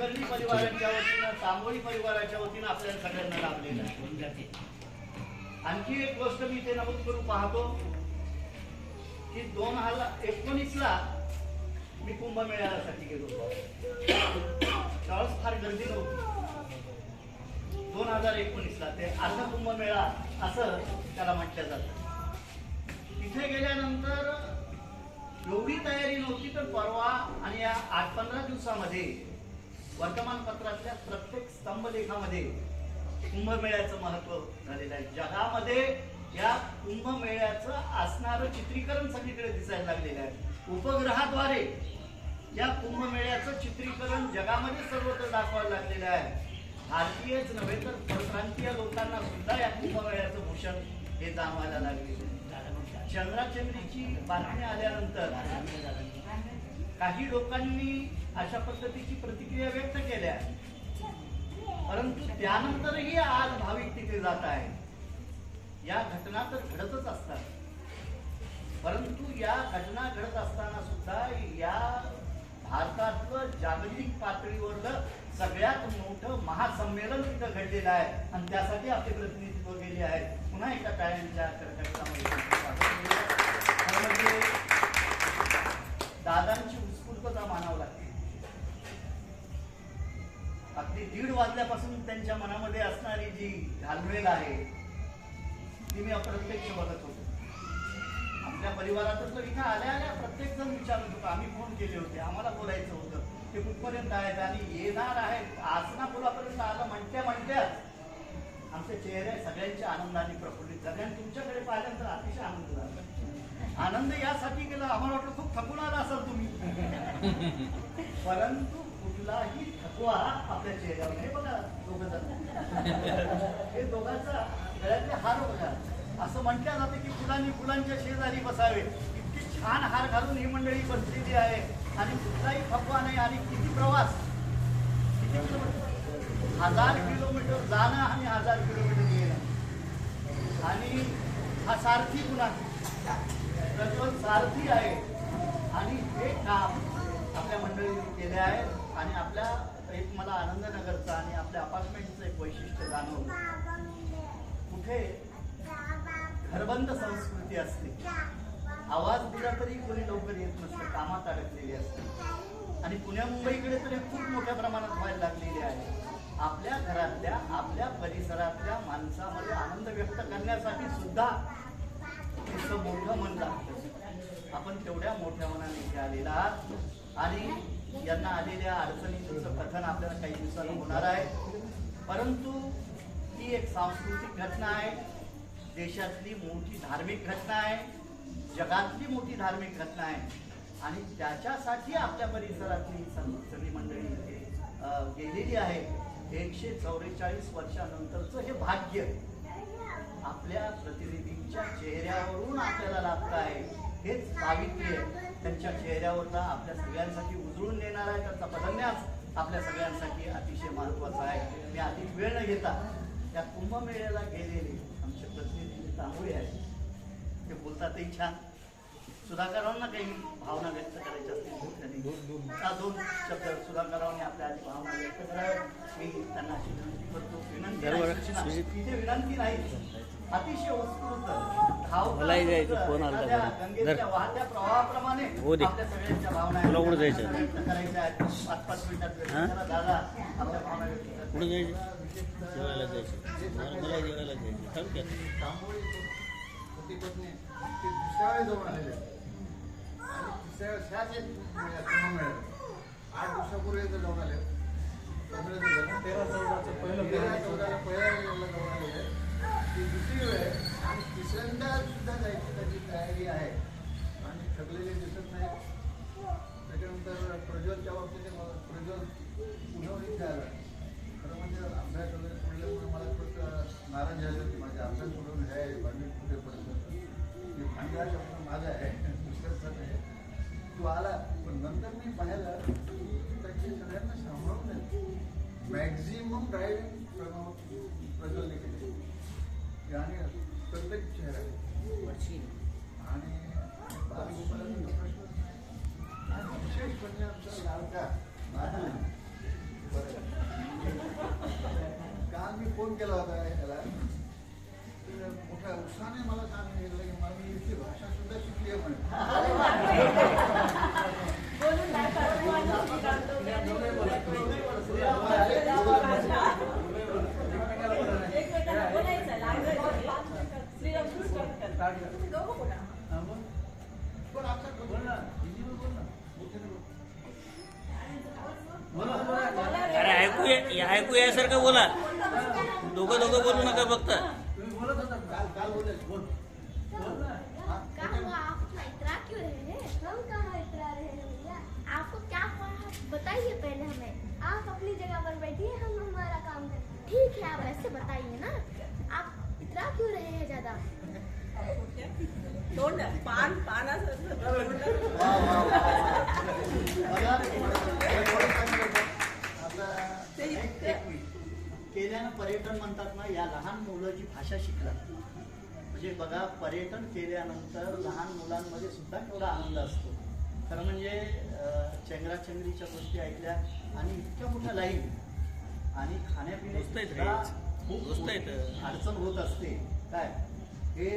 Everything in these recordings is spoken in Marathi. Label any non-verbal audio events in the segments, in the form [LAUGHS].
कुलकर्णी परिवाराच्या वतीनं तांबोळी परिवाराच्या वतीनं आपल्याला सगळ्यांना लाभलेलं आहे. आणखी एक गोष्ट मी ते नमूद करू पाहतो की दोन हजार एकोणीस ला मी कुंभमेळ्यासाठी गेलो त्यावेळेस फार गर्दी नव्हती. दोन हजार एकोणीस ला ते अर्ध कुंभमेळा असं त्याला म्हटलं जातं. तिथे गेल्यानंतर एवढी तयारी नव्हती तर परवा आणि या आठ पंधरा दिवसामध्ये वर्तमानपत्रातल्या प्रत्येक स्तंभलेखामध्ये कुंभमेळ्याचं महत्त्व झालेलं आहे. जगामध्ये या कुंभमेळ्याचं असणारं चित्रीकरण सगळीकडे दिसायला लागलेलं आहे. उपग्रहाद्वारे या कुंभमेळ्याचं चित्रीकरण जगामध्ये सर्वत्र दाखवायला लागलेलं आहे. भारतीयच नव्हे तर परप्रांतीय लोकांना सुद्धा या कुंभमेळ्याचं भूषण हे जाणवायला लागलेलं आहे. चंद्राचंद्रीची बातमी आल्यानंतर काही लोकांनी अशा पद्धतीची प्रतिक्रिया व्यक्त केल्या. परंतु त्यानंतरही आज भाविक तिथे जात आहे या घटना तर घडतच असतात. परंतु या घटना घडत असताना सुद्धा या भारतातलं जागतिक पातळीवरलं सगळ्यात मोठं महासंमेलन तिथं घडलेलं आहे. आणि त्यासाठी आपले प्रतिनिधित्व गेले आहेत. पुन्हा एका टाळ्यांच्या म्हणजे दादांची मानावं लागते. अगदी दीड वाजल्यापासून त्यांच्या मनामध्ये असणारी जी घालमेल आहे ती मी अप्रत्यक्ष बघत होतो. आपल्या परिवारातच तर इथं आल्या आल्या प्रत्येक जण विचारत होतो आम्ही फोन केले होते आम्हाला बोलायचं होतं. ते कुठपर्यंत आहेत आणि येणार आहेत? आसना पुलापर्यंत आलं म्हणत्या म्हणत्याच आमचे चेहरे सगळ्यांच्या आनंदाने प्रफुल्लित झाले आणि तुमच्याकडे पाहिल्यानंतर अतिशय आनंद झाला. आनंद यासाठी केला. आम्हाला वाटलं खूप थकून आला असाल तुम्ही. [LAUGHS] परंतु कुठलाही थकवा आपल्या चेहऱ्यावर हे बघा दोघ [LAUGHS] हे दोघांचा गळ्यातले हार बघा. असं म्हटलं जातं की फुलांनी फुलांच्या शेजारी बसावे. इतकी छान हार घालून ही मंडळी बसलेली आहे. आणि कुठलाही थकवा नाही. आणि किती प्रवास. किती किलोमीटर? हजार किलोमीटर जाणं आणि हजार किलोमीटर येणं. आणि हा सारथी गुन्हा. प्रज्वल सारथी आहे. आणि हे काम आपल्या मंडळीने केले आहेत आणि आपल्या एक मला आनंदनगरचं आणि आपल्या अपार्टमेंटचं एक वैशिष्ट्य जाणवलं कुठे घरबंद संस्कृती असते. आवाज दिला तरी कोणी लवकर येत नसतं कामात अडकलेली असते. आणि पुण्या मुंबईकडे तर हे खूप मोठ्या प्रमाणात व्हायला लागलेले आहे. आपल्या घरातल्या आपल्या परिसरातल्या माणसामध्ये आनंद व्यक्त करण्यासाठी सुद्धा तिचं मोठं मन लागतं. आपण तेवढ्या मोठ्या मनाने आलेला आहात. आणि यांना आलेल्या अडचणींचं कथन आपल्याला काही दिवसांनी होणार आहे. परंतु ही एक सांस्कृतिक घटना आहे. देशातली मोठी धार्मिक घटना आहे. जगातली मोठी धार्मिक घटना आहे. आणि त्याच्यासाठी आपल्या परिसरातली सं- मंडळी इथे गेलेली आहे. एकशे चौवेचाळीस वर्षानंतरचं हे भाग्य आपल्या प्रतिनिधींच्या चेहऱ्यावरून आपल्याला लाभत आहे हेच पावित्र्य त्यांच्या चेहऱ्यावरनं आपल्या सगळ्यांसाठी उजळून देणार आहे त्याचा पदन्यास आपल्या सगळ्यांसाठी अतिशय महत्त्वाचा आहे. मी अधिक वेळ न घेता या कुंभमेळ्याला गेलेले आमचे प्रतिनिधी तांबोळी आहेत ते बोलतातही छान. सुधाकरांना काही भावना व्यक्त करायच्या असतील हा दोन शब्द सुधाकरांनी आपल्या आधी भावना व्यक्त कराव्या मी त्यांना अशी विनंती करतो विनंती विनंती नाही. अतिशय उत्स्फूर्त मलाही जायचं, फोन धर. वाहत्या प्रवाहाप्रमाणे हो दे. तुला कुठं जायचं? हा? कुठं जायचं जेवायला जायचं मला जेवायला जायचं थांब की आता. तांबोळी पती पत्नी ते दुसऱ्या वेळी जाऊन आलेले आहेत. आणि तिसऱ्या वेळेस ह्याच एक मेळ्यात, कुंभमेळ्यात. आठ दिवसापूर्वी जाऊन आले. तेरा चौदाचं पहिलं तेरा चौदाला पहिल्या ती दुसरी वेळ आहे. आणि तिसऱ्यांदा सुद्धा जायची त्याची तयारी आहे आणि थकलेले दिसत नाही त्याच्यानंतर प्रज्वलच्या बाबतीत प्रज्वल पुण्यावरही झाला खरं म्हणजे अभ्यास वगैरे अरे ऐकू ये ऐकू यासारखं बोला. दोघं दोघं बोलू नका फक्त. बताइए पहले हमें। आप अपनी जगह पर बैठिए हम हमारा काम करें ठीक है आप ऐसे बताइए ना आप इतरा क्यों रहे हैं ज़्यादा? पान ते मिनिट. केल्यानं पर्यटन म्हणतात ना या लहान मुलं जी भाषा शिकतात. म्हणजे बघा पर्यटन केल्यानंतर लहान मुलांमध्ये सुद्धा आनंद असतो. खरं म्हणजे चेंगराचेंगरीच्या गोष्टी ऐकल्या आणि इतक्या मोठ्या लाईन. आणि इथं. खूप. अडचण होत असते. काय? हे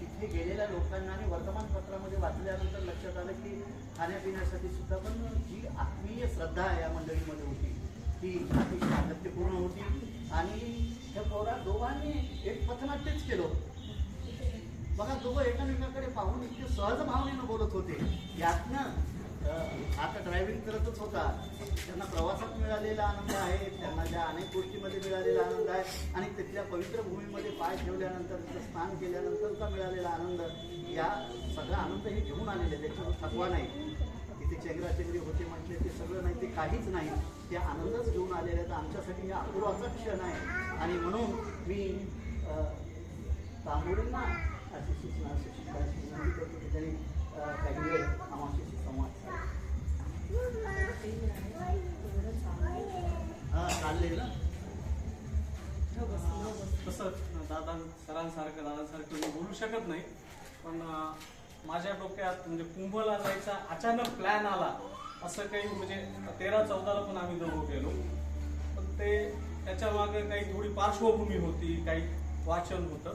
तिथे गेलेल्या लोकांना आणि वर्तमानपत्रामध्ये वाचल्यानंतर लक्षात आलं की खाण्यापिण्यासाठी सुद्धा पण जी आत्मीय श्रद्धा या मंडळीमध्ये होती ती अतिशय सातत्यपूर्ण होती. आणि त्या पोरा दोघांनी एक पथनाट्यच केलं. बघा दोघं एकमेकाकडे पाहून इतके सहज भावनेनं बोलत होते. यातनं आता ड्रायव्हिंग करतच होता. त्यांना प्रवासात मिळालेला आनंद आहे त्यांना ज्या अनेक गोष्टीमध्ये मिळालेला आनंद आहे आणि तिथल्या पवित्र भूमीमध्ये पाय ठेवल्यानंतर तिथं स्नान केल्यानंतरचा मिळालेला आनंद या सगळा आनंद हे घेऊन आलेले त्याच्यावर थकवा नाही. तिथे चेंगराचेंगरी होते म्हटले ते सगळं नाही ते काहीच नाही. ते आनंदच घेऊन आलेले आहेत. आमच्यासाठी हा अपूर्वाचा क्षण आहे. आणि म्हणून मी अं, तांबोळींना अशी सूचना सूचना करतो की त्यांनी काही वेळ आम्हाशी संवाद साधा. हा चालले ना तसं सरांसारखं दादासारखं मी बोलू शकत नाही. पण माझ्या डोक्यात म्हणजे कुंभला जायचा अचानक प्लॅन आला असं काही म्हणजे तेरा चौदाला पण आम्ही दोघं गेलो. पण ते त्याच्यामागे काही थोडी पार्श्वभूमी होती काही वाचन होतं.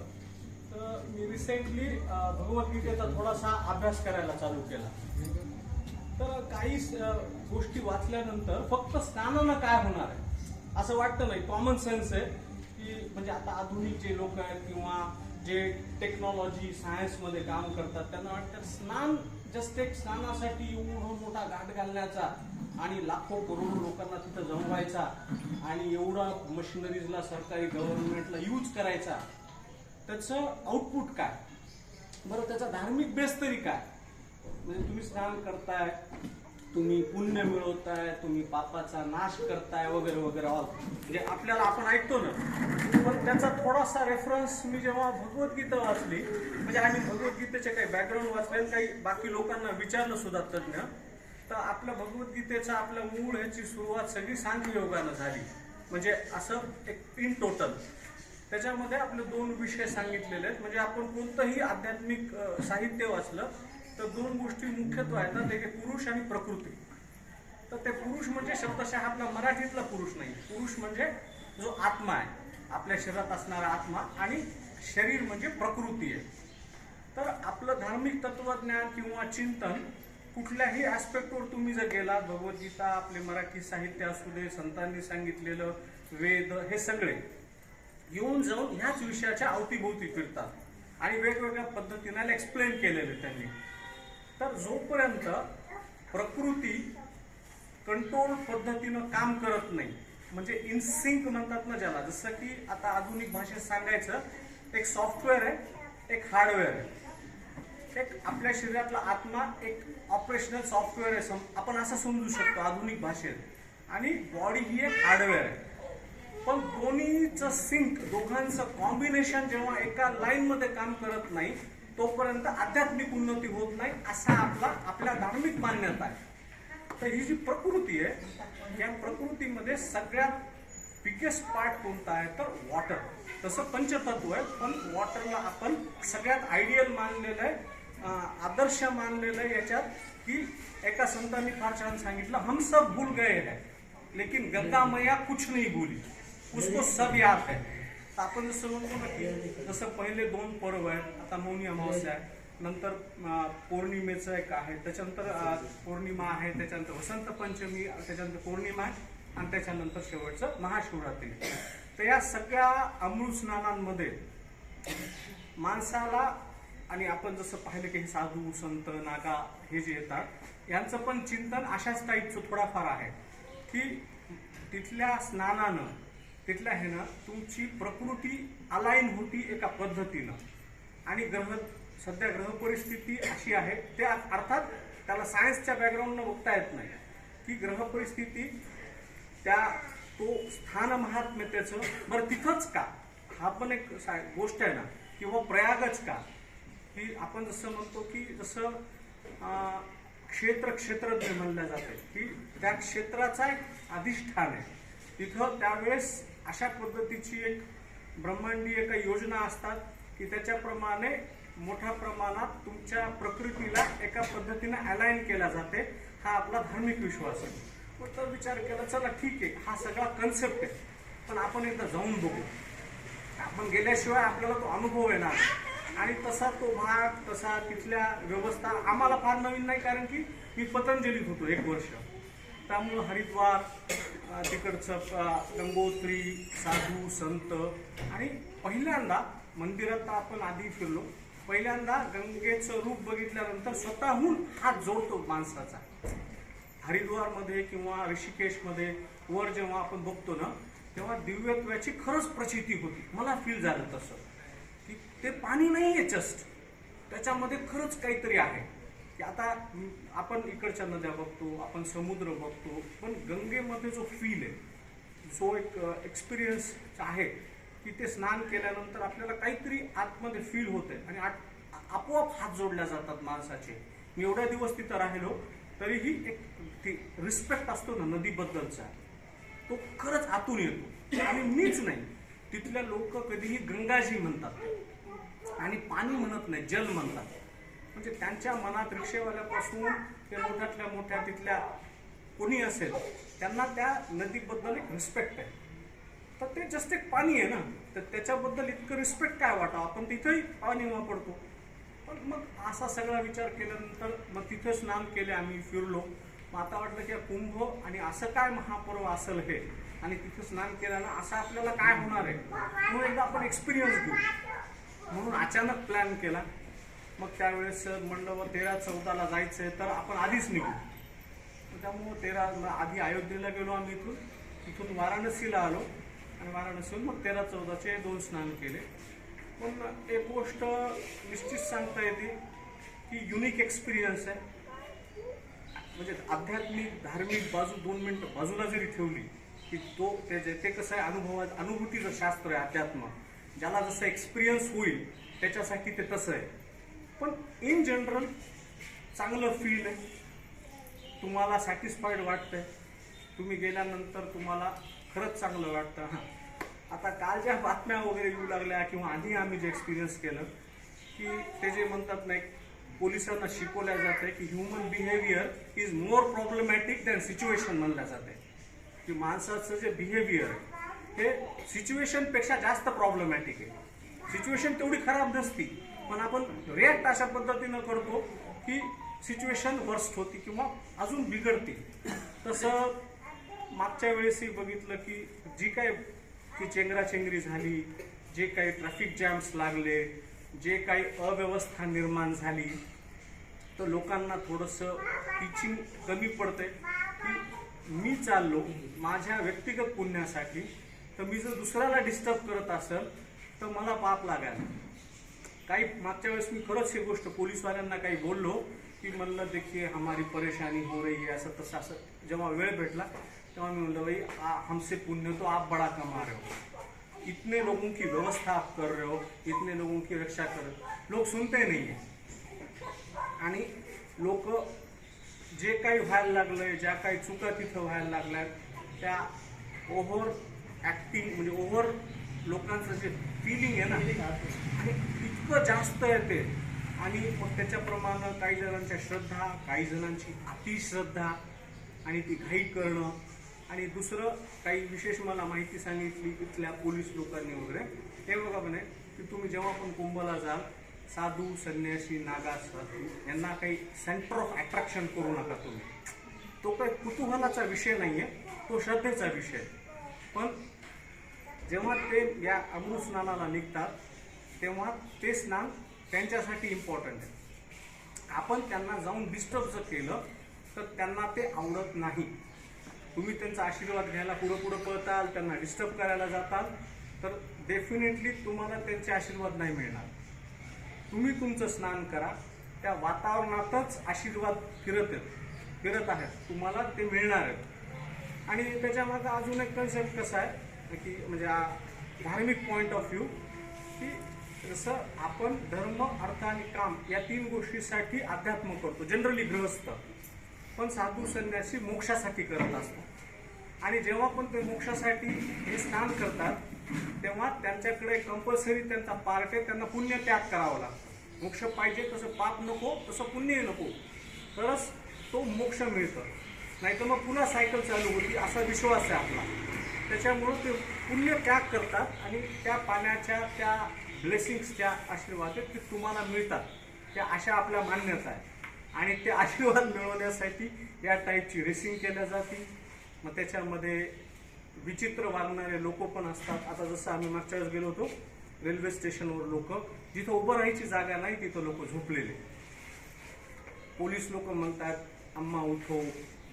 तर मी रिसेंटली भगवद्गीतेचा थोडासा अभ्यास करायला चालू केला. तर काही गोष्टी वाचल्यानंतर फक्त स्नानानं काय होणार आहे? असं वाटतं नाही. कॉमन सेन्स आहे. की म्हणजे आता आधुनिक जे लोक आहेत किंवा जे टेक्नॉलॉजी सायन्समध्ये काम करतात त्यांना वाटतं स्नान जस्ट एक स्नानासाठी एवढा मोठा गाठ घालण्याचा आणि लाखो करोडो लोकांना तिथं जमवायचा आणि एवढा मशिनरीजला सरकारी गव्हर्नमेंटला यूज करायचा त्याचं आउटपुट काय? बरं त्याचा धार्मिक बेस तरी काय? म्हणजे तुम्ही स्नान करताय तुम्ही पुण्य मिळवताय तुम्ही पापाचा नाश करताय वगैरे वगैरे ऑल म्हणजे आपल्याला आपण ऐकतो ना. पण त्याचा थोडासा रेफरन्स मी जेव्हा भगवद्गीता वाचली म्हणजे आम्ही भगवद्गीतेचे काही बॅकग्राऊंड वाचले काही बाकी लोकांना विचारलं सुद्धा तज्ज्ञ तर आपल्या भगवद्गीतेचा आपल्या मूळ ह्याची सुरुवात सगळी सांख्ययोगानं झाली. म्हणजे असं एक इन टोटल त्याच्यामध्ये आपले दोन विषय सांगितलेले आहेत. म्हणजे आपण कोणतंही आध्यात्मिक साहित्य वाचलं तर दोन गोष्टी मुख्यत्व आहेत ना ते पुरुष आणि प्रकृती. तर ते पुरुष म्हणजे शब्दशः आपला मराठीतला पुरुष नाही. पुरुष म्हणजे जो आत्मा आहे. आपल्या शरीरात असणारा आत्मा आणि शरीर म्हणजे प्रकृती आहे. तर आपलं धार्मिक तत्वज्ञान किंवा चिंतन कुठल्याही ॲस्पेक्टवर तुम्ही जर गेलात भगवद्गीता आपले मराठी साहित्य असू दे संतांनी सांगितलेलं वेद हे सगळे येऊन जाऊन ह्याच विषयाच्या अवतीभोवती फिरतात. आणि वेगवेगळ्या पद्धतीने एक्सप्लेन केलेले त्यांनी. तर जोपर्यंत प्रकृती कंट्रोल पद्धतीनं काम करत नाही म्हणजे इनसिंक म्हणतात ना ज्याला जसं की आता आधुनिक भाषेत सांगायचं एक सॉफ्टवेअर आहे एक हार्डवेअर आहे. एक आपल्या शरीरातला आत्मा एक ऑपरेशनल सॉफ्टवेअर आहे सम- आपण असं समजू शकतो आधुनिक भाषेत. आणि बॉडी ही एक हार्डवेअर आहे. पण दोन्हीचं सिंक दोघांचं कॉम्बिनेशन जेव्हा एका लाईनमध्ये काम करत नाही तोपर्यंत आध्यात्मिक उन्नती होत नाही असा आपला आपल्या धार्मिक मान्यता आहे. तर ही जी प्रकृती आहे या प्रकृतीमध्ये सगळ्यात बिगेस्ट पार्ट कोणता आहे? तर वॉटर तसं पंचतत्व आहे पण वॉटरला आपण सगळ्यात आयडियल मानलेलं आहे आदर्श मानलेलं आहे याच्यात की एका संतांनी फार छान सांगितलं हम सब भूल गए है. लेकिन गंगा मैया कुछ नाही भूली. उसको सब याद है. तर आपण जसं म्हणतो ना की जसं पहिले दोन पर्व आहेत आता मौनी अमावस्या आहे. नंतर पौर्णिमेचं एक आहे. त्याच्यानंतर पौर्णिमा आहे त्याच्यानंतर वसंत पंचमी त्याच्यानंतर पौर्णिमा आहे आणि त्याच्यानंतर शेवटचं महाशिवरात्री. तर या सगळ्या अमृत स्नानांमध्ये माणसाला आणि आपण जसं पाहिलं की हे साधू संत नागा हे जे येतात यांचं पण चिंतन अशाच टाईपचं थोडाफार आहे की तिथल्या स्नानानं तिथल्या ह्यानं तुमची प्रकृती अलाईन होती एका पद्धतीनं. आणि ग्रह सध्या ग्रह परिस्थिती अशी आहे ते अर्थात त्याला सायन्सच्या बॅकग्राऊंडनं बघता येत नाही. की ग्रह परिस्थिती त्या तो स्थान महात्म्य त्याचं बरं तिथंच का? हा पण एक गोष्ट आहे ना. किंवा प्रयागच का? की आपण जसं म्हणतो की जसं क्षेत्र क्षेत्रज्ञ म्हणलं जाते की त्या क्षेत्राचा एक अधिष्ठान आहे. तिथं त्यावेळेस अशा पद्धतीची एक ब्रह्मांडीय काही योजना असतात की त्याच्याप्रमाणे मोठ्या प्रमाणात तुमच्या प्रकृतीला एका पद्धतीने अलाइन केला जाते हा आपला धार्मिक विश्वास आहे. मग तर विचार केला चला ठीक आहे हा सगळा कन्सेप्ट आहे. पण आपण एकदा जाऊन बघू. आपण गेल्याशिवाय आपल्याला तो अनुभव येणार आणि तसा तो भाग तसा तिथल्या व्यवस्था आम्हाला फार नवीन नाही कारण की मी पतंजलीत होतो एक वर्ष. त्यामुळं हरिद्वार तिकडचं गंगोत्री साधू संत आणि पहिल्यांदा मंदिरात तर आपण आधी फिरलो. पहिल्यांदा गंगेचं रूप बघितल्यानंतर स्वतःहून हात जोडतो माणसाचा. हरिद्वारमध्ये किंवा ऋषिकेशमध्ये वर जेव्हा आपण बघतो ना तेव्हा दिव्यत्वाची खरंच प्रचिती होती. मला फील झालं तसं. की ते पाणी नाही आहे जस्ट त्याच्यामध्ये खरंच काहीतरी आहे. की आता आपण इकडच्या नद्या बघतो आपण समुद्र बघतो पण गंगेमध्ये जो फील आहे जो एक एक्सपिरियन्स आहे तिथे स्नान केल्यानंतर आपल्याला काहीतरी आतमध्ये फील होत आहे आणि आत- आपोआप हात जोडल्या जातात माणसाचे. मी एवढ्या दिवस तिथं राहिलो तरीही एक ती रिस्पेक्ट असतो ना नदीबद्दलचा. तो खरंच आतून येतो. आणि मीच नाही. तिथल्या लोक कधीही गंगाजी म्हणतात. आणि पाणी म्हणत नाही जल म्हणतात. म्हणजे त्यांच्या मनात रिक्षेवाल्यापासून ते मोठ्यातल्या मोठ्या तिथल्या कोणी असेल त्यांना त्या नदीबद्दल एक रिस्पेक्ट आहे. तर ते जस्ट एक पाणी आहे ना. तर त्याच्याबद्दल इतकं रिस्पेक्ट काय वाटावं? आपण तिथंही पाणी वापरतो पण मग असा सगळा विचार केल्यानंतर मग तिथं स्नान केले आम्ही फिरलो. मग आता वाटलं की कुंभ आणि असं काय महापर्व असेल हे? आणि तिथं स्नान केल्यानं असं आपल्याला काय होणार आहे? म्हणून एकदा आपण एक्सपिरियन्स घेऊ. म्हणून अचानक प्लॅन केला. मग त्यावेळेस म्हणलं तेरा चौदाला जायचं आहे तर आपण आधीच निघू. त्यामुळं तेरा आधी अयोध्येला गेलो आम्ही इथून. तिथून वाराणसीला आलो. आणि वाराणसीहून मग तेरा चौदाचे दोन स्नान केले. पण एक गोष्ट निश्चित सांगता येते की युनिक एक्सपिरियन्स आहे. म्हणजे आध्यात्मिक धार्मिक बाजू दोन मिनटं बाजूला जरी ठेवली की तो त्याचे ते कसं आहे अनुभवात अनुभूतीचं शास्त्र आहे अध्यात्म. ज्याला जसं एक्सपिरियन्स होईल त्याच्यासाठी ते तसं आहे. पण इन जनरल चांगलं फील आहे. तुम्हाला सॅटिस्फाईड वाटतंय. तुम्ही गेल्यानंतर तुम्हाला खरंच चांगलं वाटतं. हां आता काल ज्या बातम्या वगैरे येऊ लागल्या किंवा आधी आम्ही जे एक्सपिरियन्स केलं की ते जे म्हणतात नाही पोलिसांना शिकवल्या जाते की human behaviour is more problematic than situation म्हणल्या जाते की माणसाचं जे बिहेवियर आहे हे सिच्युएशनपेक्षा जास्त प्रॉब्लेमॅटिक आहे. सिच्युएशन तेवढी खराब नसती पण आपण रिॲक्ट अशा पद्धतीनं करतो की सिच्युएशन वर्स्ट होती किंवा अजून बिघडते. तसं मागच्या वेळेसही बघितलं की जी काय ती चेंगराचेंगरी झाली जे काही ट्रॅफिक जॅम्स लागले जे काही अव्यवस्था निर्माण झाली तर लोकांना थोडंसं टीचिंग कमी पडतंय. की मी चाललो माझ्या व्यक्तिगत पुण्यासाठी तर मी जर दुसऱ्याला डिस्टर्ब करत असेल तर मला पाप लागायला. काही मागच्या वेळेस मी खरंच ही गोष्ट पोलीसवाल्यांना काही बोललो की म्हणलं देखील हमारी परेशानी हो रही है असं तसं असं. जेव्हा वेळ भेटला तेव्हा मी म्हणलं भाई आ- हमसे पुण्य तो आप बड़ा कमा रहे हो। इतने लोगों की व्यवस्था आप कर रहे हो इतने लोगों की रक्षा कर रहे हो। लोग सुनते नहीं है। आणि लोक जे काही व्हायला लागलंय ज्या काही चुका तिथं व्हायला लागल्या त्या ओव्हर ॲक्टिंग म्हणजे ओव्हर लोकांचं जे फिलिंग आहे ना आणि इतकं जास्त येते आणि मग त्याच्याप्रमाणे काही जणांच्या श्रद्धा काही जणांची अतिश्रद्धा आणि ती घाई करणं आणि दुसरं काही विशेष मला माहिती सांगितली इथल्या पोलीस लोकांनी वगैरे हे बघा म्हणे की तुम्ही जेव्हा पण कुंभला जाल साधू संन्यासी नागा साधू यांना काही सेंटर ऑफ अट्रॅक्शन करू नका तुम्ही. तो काही कुतूहलाचा विषय नाही आहे तो श्रद्धेचा विषय. पण जेव्हा ते या अमृत स्नानाला निघतात तेव्हा ते स्नान त्यांच्यासाठी इम्पॉर्टंट आहे. आपण त्यांना जाऊन डिस्टर्ब जर केलं तर त्यांना ते आवडत नाही. तुम्ही त्यांचा आशीर्वाद घ्यायला पुढं पुढं पळताल त्यांना डिस्टर्ब करायला जाताल तर डेफिनेटली तुम्हाला त्यांचे आशीर्वाद नाही मिळणार. तुम्ही तुमचं स्नान करा त्या वातावरणातच आशीर्वाद फिरत आहेत फिरत आहेत. तुम्हाला ते मिळणार आहेत. आणि त्याच्यामागं अजून एक कन्सेप्ट कसा आहे की म्हणजे धार्मिक पॉईंट ऑफ व्ह्यू की जसं आपण धर्म अर्थ आणि काम या तीन गोष्टीसाठी अध्यात्म करतो जनरली गृहस्थ. पण साधू संन्यासी मोक्षासाठी करत असतो. आणि जेव्हा पण ते मोक्षासाठी हे स्नान करतात तेव्हा त्यांच्याकडे कंपल्सरी त्यांचा पार्ट आहे त्यांना पुण्य त्याग करावा लागतो. मोक्ष पाहिजे तसं पाप नको तसं पुण्यही नको. तरच तो मोक्ष मिळतं. नाही तर मग पुन्हा सायकल चालू होती असा विश्वास आहे आपला. त्याच्यामुळं ते पुण्य त्याग करतात आणि त्या पाण्याच्या त्या ब्लेसिंग्सच्या आशीर्वाद आहेत ते तुम्हाला मिळतात. त्या अशा आपल्या मान्यता आहे आणि ते आशीर्वाद मिळवण्यासाठी या टाईपची रेसिंग केल्या जाते. मग त्याच्यामध्ये विचित्र वागणारे लोक पण असतात. आता जसं आम्ही मागच्या वेळेस गेलो होतो रेल्वे स्टेशनवर लोक जिथं उभं राहायची जागा नाही तिथं लोक झोपलेले. पोलीस लोक म्हणतात अम्मा उठो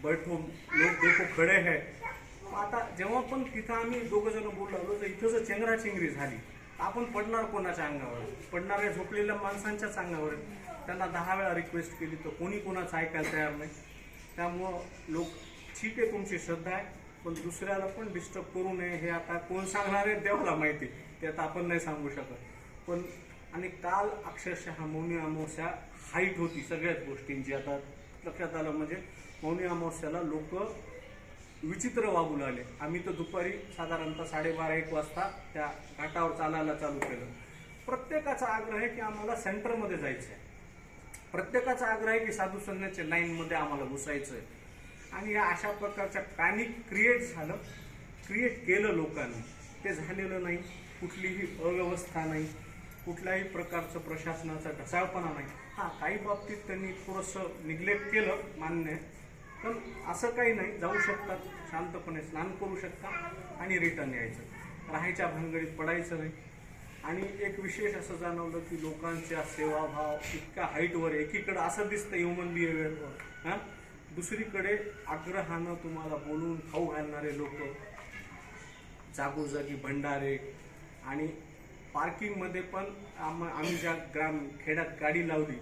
बैठो लोक देखो खडे है. मग आता जेव्हा पण तिथं आम्ही दोघं जण बोललो आलो तर इथं जर चेंगराचेंगरी झाली आपण पडणार कोणाच्या अंगावर? पडणाऱ्या झोपलेल्या माणसांच्याच अंगावर. त्यांना दहा वेळा रिक्वेस्ट केली तर कोणी कोणाचं ऐकायला तयार नाही. त्यामुळं लोक ठीक आहे तुमची श्रद्धा आहे पण दुसऱ्याला पण डिस्टर्ब करू नये हे आता कोण सांगणार आहे देवाला माहिती ते आता आपण नाही सांगू शकत. पण आणि काल अक्षरशः मौनी अमावस्या हाईट होती सगळ्याच गोष्टींची. आता लक्षात आलं म्हणजे मौनी अमावस्याला लोक विचित्र वागू लागले. आम्ही तर दुपारी साधारणतः साडेबारा एक वाजता त्या घाटावर चालायला चालू केलं. प्रत्येकाचा आग्रह आहे की आम्हाला सेंटरमध्ये जायचं आहे प्रत्येकाचा आग्रह आहे की साधू संघाच्या लाईनमध्ये आम्हाला घुसायचं आहे आणि या अशा प्रकारच्या पॅनिक क्रिएट झालं. क्रिएट केलं लोकांनी. ते झालेलं नाही. कुठलीही अव्यवस्था नाही. कुठल्याही प्रकारचं प्रशासनाचा ढसाळपणा नाही. हां. काही बाबतीत त्यांनी थोडंसं निग्लेक्ट केलं मान्य. आहे पण असं काही नाही. जाऊ शकतात. शांतपणे स्नान करू शकता आणि रिटर्न यायचं. राहायच्या भानगडीत पडायचं नाही. आणि एक विशेष असं जाणवलं की लोकांचा सेवाभाव इतका हाईटवर एकीकडं असं दिसतं ह्युमन बिहेवियरवर हां? दुसरीकडे आग्रहानं तुम्हाला बोलून खाऊ घालणारे लोक जागोजागी भंडारे आणि पार्किंगमध्ये पण आम आम्ही ज्या ग्राम खेड्यात गाडी लावली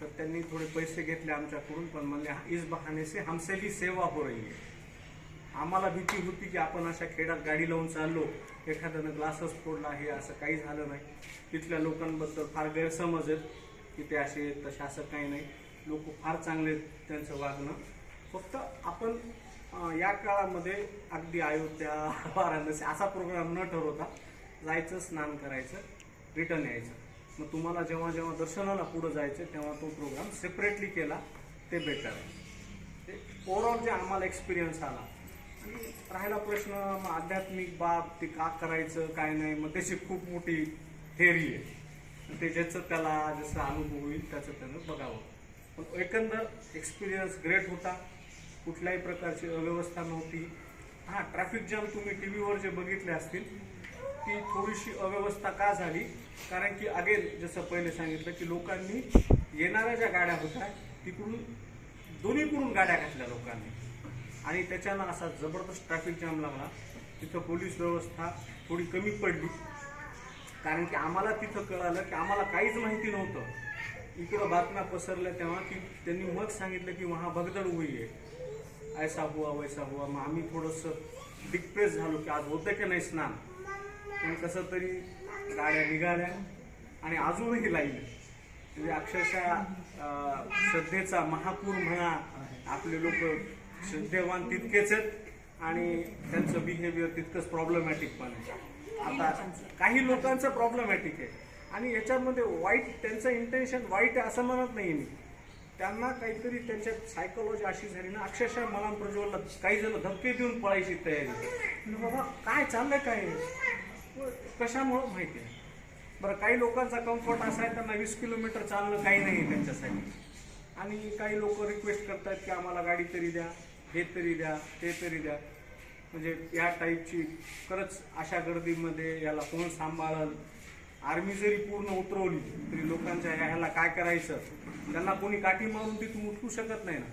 तर त्यांनी थोडे पैसे घेतले आमच्याकडून पण म्हणले इस बहाने से हमसे भी सेवा हो रही है. आम्हाला भीती होती की आपण अशा खेड्यात गाडी लावून चाललो एखाद्यानं ग्लासच फोडला आहे असं काही झालं नाही. तिथल्या लोकांबद्दल फार गैरसमज आहेत की ते असे आहेत, तसे असं काही नाही. लोक फार चांगले त्यांचं वागणं. फक्त आपण या काळामध्ये अगदी अयोध्या [LAUGHS] वाराणसी असा प्रोग्राम न ठरवता जायचं स्नान करायचं रिटर्न यायचं. मग तुम्हाला जेव्हा जेव्हा दर्शनाला पुढं जायचं तेव्हा तो प्रोग्राम सेपरेटली केला ते बेटर आहे. ओव्हरऑल जे आम्हाला एक्सपिरियन्स आला राहिला प्रश्न मग आध्यात्मिक बाब ते का करायचं काय नाही मग त्याची खूप मोठी थेरी आहे. ते ज्याचं त्याला जसं अनुभव होईल त्याचं त्यानं बघावं. पण एकंदर एक्सपिरियन्स ग्रेट होता. कुठल्याही प्रकारची अव्यवस्था नव्हती. हां ट्रॅफिक जाम तुम्ही टी व्हीवर जे बघितले असतील ती थोडीशी अव्यवस्था का झाली? कारण की अगेन जसं पहिले सांगितलं की लोकांनी येणाऱ्या ज्या गाड्या होत्या तिकडून दोन्हीकडून गाड्या घातल्या लोकांनी. आणि त्याच्यानं असा जबरदस्त ट्रॅफिक जाम लागला. तिथं पोलीस व्यवस्था थोडी कमी पडली. कारण की आम्हाला तिथं कळालं की आम्हाला काहीच माहिती नव्हतं. इकडं बातम्या पसरल्या तेव्हा की त्यांनी मग सांगितलं की वहा भगदड हुई आहे ऐसा हुआ वैसा हुआ. मग आम्ही थोडंसं डिप्रेस झालो की आज होतं की नाही स्नान. पण कसं तरी गाड्या निघाल्या आणि अजूनही लाईन म्हणजे अक्षरशः श्रद्धेचा महापूर म्हणा आपले लोक श्रद्धेवान तितकेच आहेत आणि त्यांचं बिहेवियर तितकंच प्रॉब्लेमॅटिक पण आहे. आता काही लोकांचं प्रॉब्लेमॅटिक आहे. आणि याच्यामध्ये वाईट त्यांचं इंटेन्शन वाईट आहे असं म्हणत नाही मी. त्यांना काहीतरी त्यांच्यात सायकोलॉजी अशी झाली ना अक्षरशः मला प्रज्वलला काही जण धक्के देऊन पळायची तयारी. बाबा काय चाललंय काय कशामुळं माहिती आहे? बरं काही लोकांचा कम्फर्ट असा आहे त्यांना वीस किलोमीटर चालणं काही नाही आहे त्यांच्यासाठी. आणि काही लोक रिक्वेस्ट करतात की आम्हाला गाडी तरी द्या हे तरी द्या ते तरी द्या. म्हणजे या टाईपची खरंच अशा गर्दीमध्ये याला कोण सांभाळल? आर्मी जरी पूर्ण उतरवली तरी लोकांच्या ह्याला काय करायचं? त्यांना कोणी काठी मारून तिथून उठू शकत नाही ना.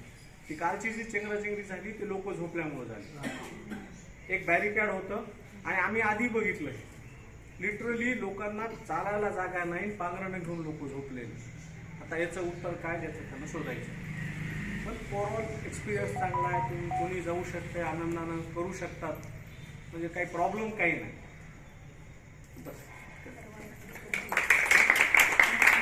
ती कालची जी चेंगराचेंगरी झाली ती लोक झोपल्यामुळे झाली. एक बॅरिकॅड होतं आणि आम्ही आधी बघितलंय. लिटरली लोकांना चालायला जागा नाही पांघरणं घेऊन लोक झोपलेली. आता याचं उत्तर काय द्यायचं त्यांना शोधायचं. पण ओव्हरऑल एक्सपिरियन्स चांगला आहे तुम्ही कोणी जाऊ शकते आनंदानं करू शकतात. म्हणजे काही प्रॉब्लेम काही नाही. बस.